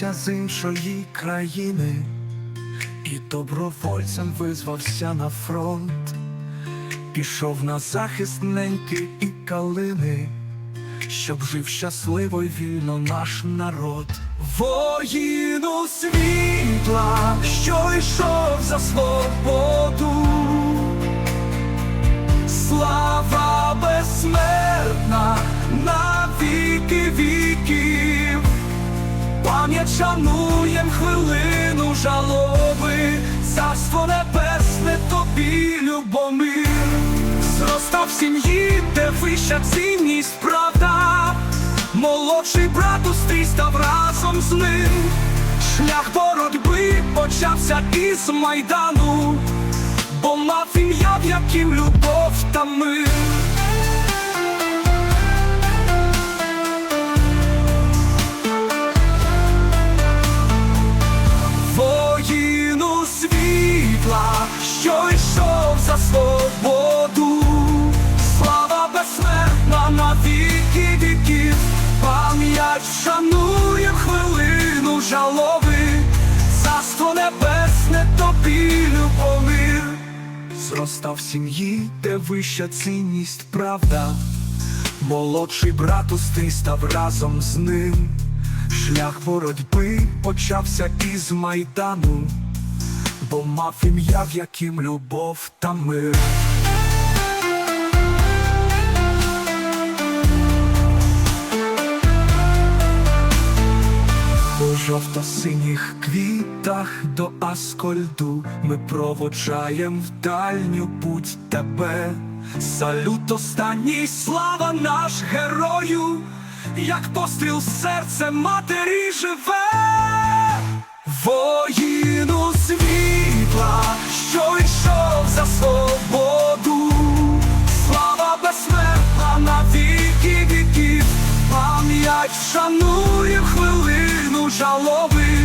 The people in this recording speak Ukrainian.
князя з іншої країни, і добровольцем визвався на фронт, пішов на захист неньки і калини, щоб жив щасливо й вільно наш народ. Воїну світла, що йшов за свободу. Слава безсмертна пам'ять шануєм хвилину жалоби, царство небесне тобі, любомир, зростав в сім'ї, де вища цінність, правда, молодший брат у стрій став разом з ним. Шлях боротьби почався із майдану бо мав ім'я, в яким любов та мир. За свободу, слава безсмертна на віки віків, пам'ять вшанує хвилину жалоби, царство небесне тобі любомир. Зростав в сім'ї, де вища цінність, правда. Молодший брат устий став разом з ним. Шлях боротьби почався із майдану, бо мав ім'я, в яким любов та мир. У жовто-синіх квітах до Аскольду ми проводжаєм в дальню путь тебе. Салют останній, слава наш герою, як постріл серце матері живе, Вшаную хвилину жалоби.